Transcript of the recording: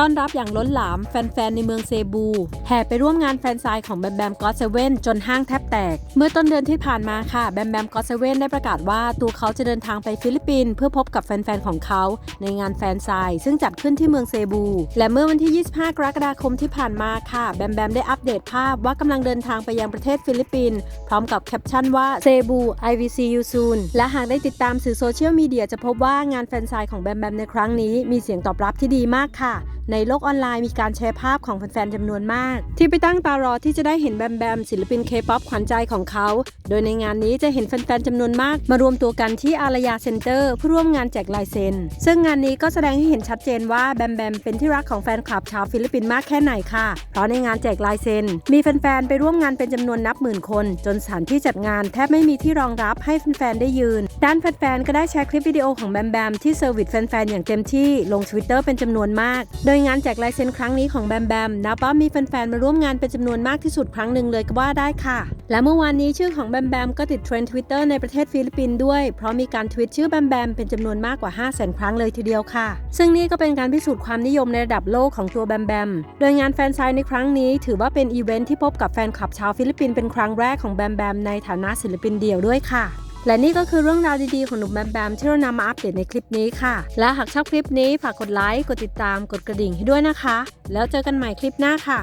ต้อนรับอย่างล้นหลามแฟนๆ ในเมืองเซบู แห่ไปร่วมงานแฟนไซน์ของแบมแบมก็อตเซเว่นจนห้างแทบแตก เมื่อต้นเดือนที่ผ่านมาค่ะแบมแบมก็อตเซเว่นได้ประกาศว่าตัวเขาจะเดินทางไปฟิลิปปินส์เพื่อพบกับแฟนๆ ของเขา ในงานแฟนไซน์ซึ่งจัดขึ้นที่เมืองเซบู และเมื่อวันที่ 25 กรกฎาคมที่ผ่านมาค่ะแบมแบมได้อัปเดตภาพว่ากำลังเดินทางไปยังประเทศฟิลิปปินส์พร้อมกับแคปชั่นว่าเซบู I will see you soon และหากได้ติดตามสื่อโซเชียลมีเดียจะพบว่างานแฟนไซน์ของแบมแบมในครั้งนี้มีเสียงตอบรับที่ดีมากค่ะในโลกออนไลน์มีการแชร์ภาพของแฟนๆจำนวนมาก ที่ไปตั้งตารอที่จะได้เห็นแบมแบมศิลปินเคป๊อปขวัญใจของเขา โดยในงานนี้จะเห็นแฟนๆจำนวนมาก มารวมตัวกันที่อารยาเซ็นเตอร์เพื่อร่วมงานแจกลายเซ็น ซึ่งงานนี้ก็แสดงให้เห็นชัดเจนว่าแบมแบมเป็นที่รักของแฟนคลับชาวฟิลิปปินส์มากแค่ไหนค่ะ เพราะในงานแจกลายเซ็น มีแฟนๆไปร่วมงานเป็นจำนวนนับหมื่นคน จนสถานที่จัดงานแทบไม่มีที่รองรับให้แฟนๆได้ยืน ด้านแฟนๆก็ได้แชร์คลิปวิดีโอของแบมแบมที่เซอร์วิสแฟนๆอย่างเต็มที่ลงทวิตเตอร์เป็นจำนวนมาก โดยงานแจกลายเซ็นครั้งนี้ของแบมแบมนับว่ามีแฟนๆ มาร่วมงานเป็นจำนวนมากที่สุดครั้งหนึ่งเลยก็ว่าได้ค่ะ และเมื่อวานนี้ชื่อของแบมแบมก็ติดเทรนด์ทวิตเตอร์ในประเทศฟิลิปปินส์ด้วย เพราะมีการทวิตชื่อแบมแบมเป็นจำนวนมากกว่า 5 0 0 0 0 ครั้งเลยทีเดียวค่ะ ซึ่งนี่ก็เป็นการพิสูจน์ความนิยมในระดับโลกของตัวแบมแบม โดยงานแฟนไซน์ในครั้งนี้ ถือว่าเป็นอีเวนท์ที่พบกับแฟนคลับชาวฟิลิปปินส์เป็นครั้งแรกของแบมแบมในฐานะศิลปินเดี่ยวด้วยค่ะ และนี่ก็คือเรื่องราวดีๆของหนุ่มแบมแบมที่เรานำมาอัปเดตในคลิปนี้ค่ะ และหากชอบคลิปนี้ฝากกดไลค์ กดติดตาม กดกระดิ่งให้ด้วยนะคะ แล้วเจอกันใหม่คลิปหน้าค่ะ